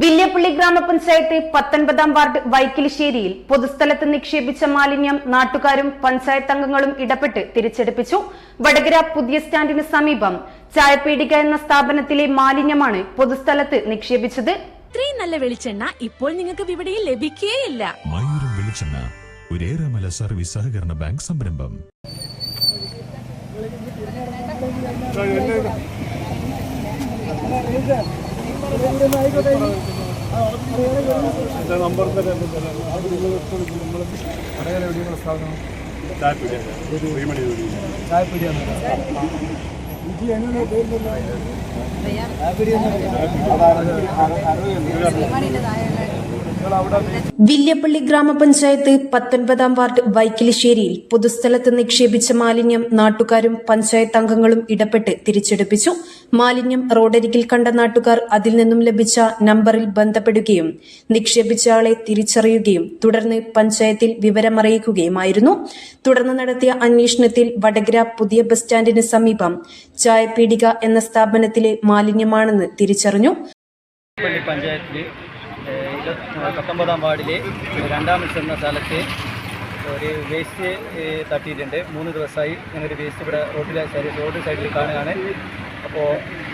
വില്യപ്പള്ളി ഗ്രാമപഞ്ചായത്ത് പത്തൊൻപതാം വാർഡ് വൈക്കിലിശ്ശേരിയിൽ പൊതുസ്ഥലത്ത് നിക്ഷേപിച്ച മാലിന്യം നാട്ടുകാരും പഞ്ചായത്ത് അംഗങ്ങളും ഇടപെട്ട് തിരിച്ചെടുപ്പിച്ചു. വടകര പുതിയ സ്റ്റാൻഡിന് സമീപം ചായപീടിക എന്ന സ്ഥാപനത്തിലെ മാലിന്യമാണ് പൊതുസ്ഥലത്ത് നിക്ഷേപിച്ചത്. ഇത്രയും നല്ല വെളിച്ചെണ്ണ ഇപ്പോൾ നിങ്ങൾക്ക് വിപണിയിൽ ലഭിക്കുകയില്ല മയൂരം വെളിച്ചെണ്ണ ഒരേറെമല സർവീസ് സഹകരണ ബാങ്ക് സംരംഭം. നമ്പർ തരാം കടയിൽ എവിടെയാണ് സ്ഥാപനം ചായപ്പീടിയാണ് വില്യപ്പള്ളി ഗ്രാമപഞ്ചായത്ത് പത്തൊൻപതാം വാർഡ് വൈക്കിലിശ്ശേരിയിൽ പൊതുസ്ഥലത്ത് നിക്ഷേപിച്ച മാലിന്യം നാട്ടുകാരും പഞ്ചായത്ത് അംഗങ്ങളും ഇടപെട്ട് തിരിച്ചെടുപ്പിച്ചു. മാലിന്യം റോഡരികിൽ കണ്ട നാട്ടുകാർ അതിൽ നിന്നും ലഭിച്ച നമ്പറിൽ ബന്ധപ്പെടുകയും നിക്ഷേപിച്ച ആളെ തിരിച്ചറിയുകയും തുടർന്ന് പഞ്ചായത്തിൽ വിവരമറിയിക്കുകയുമായിരുന്നു. തുടർന്ന് നടത്തിയ അന്വേഷണത്തിൽ വടകര പുതിയ ബസ് സ്റ്റാൻഡിന് സമീപം ചായപീടിക എന്ന സ്ഥാപനത്തിലെ മാലിന്യമാണെന്ന് തിരിച്ചറിഞ്ഞു. പത്തൊമ്പതാം വാർഡിൽ രണ്ടാമത്തെ എന്ന സ്ഥലത്ത് ഒരു വേസ്റ്റ് തട്ടിയിട്ടുണ്ട്. മൂന്ന് ദിവസമായി ഞങ്ങളൊരു വേസ്റ്റ് ഇവിടെ സൈഡ് റോഡ് സൈഡിൽ കാണുകയാണ്. അപ്പോൾ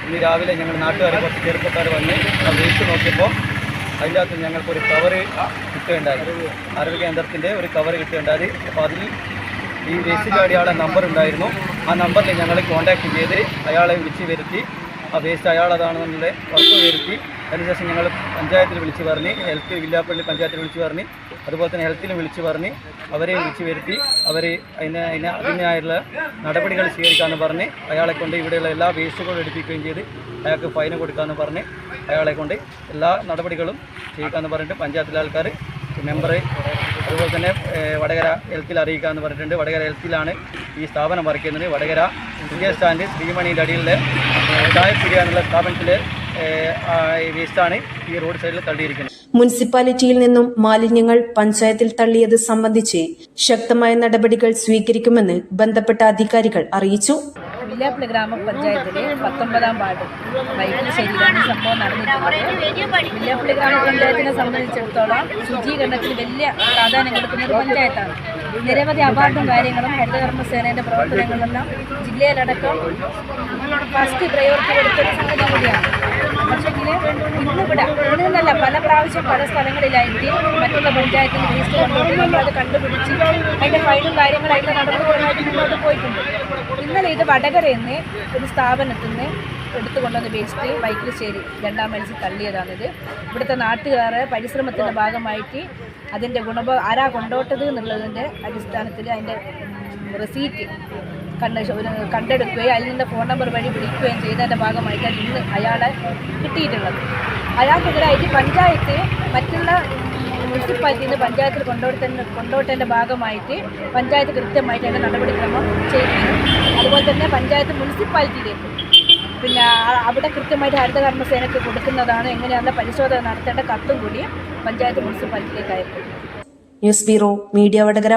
ഇന്ന് രാവിലെ ഞങ്ങൾ നാട്ടുകാർ കുറച്ച് ചെറുപ്പക്കാർ വന്ന് ആ വേസ്റ്റ് നോക്കിയപ്പോൾ അതിന്റെ അകത്ത് ഞങ്ങൾക്കൊരു കവർ കിട്ടുകയുണ്ടായി. അറിവ് കേന്ദ്രത്തിന്റെ ഒരു കവർ കിട്ടുകയുണ്ടായി. അപ്പോൾ അതിൽ ഈ വേസ്റ്റ് ചാടിയാളെ നമ്പർ ഉണ്ടായിരുന്നു. ആ നമ്പറിൽ ഞങ്ങൾ കോൺടാക്റ്റ് ചെയ്ത് അയാളെ വിളിച്ച് വരുത്തി ആ വേസ്റ്റ് അയാളതാണെന്നുള്ള ഉറപ്പ് വരുത്തി അതിനുശേഷം ഞങ്ങൾ പഞ്ചായത്തിൽ വിളിച്ചു പറഞ്ഞ് ഹെൽത്ത് വില്ലാപ്പള്ളി പഞ്ചായത്തിൽ വിളിച്ചു പറഞ്ഞ് അതുപോലെ തന്നെ ഹെൽത്തിലും വിളിച്ചു പറഞ്ഞ് അവരെ വിളിച്ചു വരുത്തി അവർ അതിന് അതിന് അതിനായുള്ള നടപടികൾ സ്വീകരിക്കാമെന്ന് പറഞ്ഞ് അയാളെ കൊണ്ട് ഇവിടെയുള്ള എല്ലാ വേസ്റ്റുകളും എടുപ്പിക്കുകയും ചെയ്ത് അയാൾക്ക് ഫൈൻ കൊടുക്കാമെന്ന് പറഞ്ഞ് അയാളെ കൊണ്ട് എല്ലാ നടപടികളും ചെയ്യിക്കാമെന്ന് പറഞ്ഞിട്ട് പഞ്ചായത്തിലെ ആൾക്കാർ മെമ്പർ അതുപോലെ തന്നെ വടകര ഹെൽത്തിൽ അറിയിക്കാമെന്ന് പറഞ്ഞിട്ടുണ്ട്. വടകര ഹെൽത്തിലാണ് ഈ സ്ഥാപനം വർക്ക് ചെയ്യുന്നത് വടകര ഇന്ത്യ സ്റ്റാൻഡ് ശ്രീമണിയുടെ അടിയിലെ ചായപ്പിടിയാനുള്ള സ്ഥാപനത്തിലെ വേസ്റ്റാണ് ഈ റോഡ് സൈഡിൽ തള്ളിയിരിക്കുന്നത്. മുനിസിപ്പാലിറ്റിയിൽ നിന്നും മാലിന്യങ്ങൾ പഞ്ചായത്തിൽ തള്ളിയത് സംബന്ധിച്ച് ശക്തമായ നടപടികൾ സ്വീകരിക്കുമെന്ന് ബന്ധപ്പെട്ട അധികാരികൾ അറിയിച്ചു. വില്ലാപ്പിളി ഗ്രാമപഞ്ചായത്തിലെ പത്തൊമ്പതാം വാർഡ് വൈകിട്ട് ശരിയിലാണ് സംഭവം നടന്നിട്ടുള്ളത്. വില്ലാപ്പിളി ഗ്രാമപഞ്ചായത്തിനെ സംബന്ധിച്ചിടത്തോളം ശുചീകരണത്തിന് വലിയ പ്രാധാന്യം കൊടുക്കുന്ന ഒരു പഞ്ചായത്താണ്. നിരവധി അവാർഡും കാര്യങ്ങളും ഹരിതകർമ്മസേനയുടെ പ്രവർത്തനങ്ങളെല്ലാം ജില്ലയിലടക്കം ഫസ്റ്റ് പ്രയോറിറ്റി കൊടുത്തൊരു സംഗതി കൂടിയാണ്. പക്ഷേങ്കിൽ ഇന്നിവിടെ ഇവിടെ നിന്നല്ല പല പ്രാവശ്യം പല സ്ഥലങ്ങളിലായിട്ട് മറ്റുള്ള പഞ്ചായത്തിൽ വേസ്റ്റ് കൊണ്ടുപോയി നമ്മളത് കണ്ടുപിടിച്ച് അതിന്റെ ഫൈനും കാര്യങ്ങളായിട്ട് നടപടികളുമായിട്ട് മുന്നോട്ട് പോയിട്ടുണ്ട്. ഇന്നലെ ഇത് വടകരയിൽ ഒരു സ്ഥാപനത്തിൽ നിന്ന് എടുത്തുകൊണ്ടുവന്ന വേസ്റ്റ് വൈക്കിലിശ്ശേരി രണ്ടാം മത്സ്യം തള്ളിയതാണിത്. ഇവിടുത്തെ നാട്ടുകാരെ പരിശ്രമത്തിന്റെ ഭാഗമായിട്ട് അതിന്റെ ഗുണഭോ ആരാ കൊണ്ടോട്ടത് എന്നുള്ളതിന്റെ അടിസ്ഥാനത്തിൽ അതിന്റെ റെസീറ്റ് കണ്ട് ഒരു കണ്ടെടുക്കുകയും അതിൽ നിന്ന് ഫോൺ നമ്പർ വഴി വിളിക്കുകയും ചെയ്തതിന്റെ ഭാഗമായിട്ടാണ് ഇന്ന് അയാളെ കിട്ടിയിട്ടുള്ളത്. അയാൾക്കെതിരായിട്ട് പഞ്ചായത്ത് മറ്റുള്ള മുനിസിപ്പാലിറ്റിയിൽ നിന്ന് പഞ്ചായത്തിൽ കൊണ്ടുപോട്ടതിന്റെ കൊണ്ടുപോട്ടതിന്റെ ഭാഗമായിട്ട് പഞ്ചായത്ത് കൃത്യമായിട്ട് അതിന്റെ നടപടിക്രമം ചെയ്യുകയും അതുപോലെ തന്നെ പഞ്ചായത്ത് മുനിസിപ്പാലിറ്റിയിലേക്ക് പിന്നെ അവിടെ കൃത്യമായിട്ട് ഹരിതകർമ്മസേനയ്ക്ക് കൊടുക്കുന്നതാണ് എങ്ങനെയാണെന്ന പരിശോധന നടത്തേണ്ട കത്തും കൂടി പഞ്ചായത്ത് മുനിസിപ്പാലിറ്റിയിലേക്ക് ന്യൂസ് ബ്യൂറോ മീഡിയ വടകര.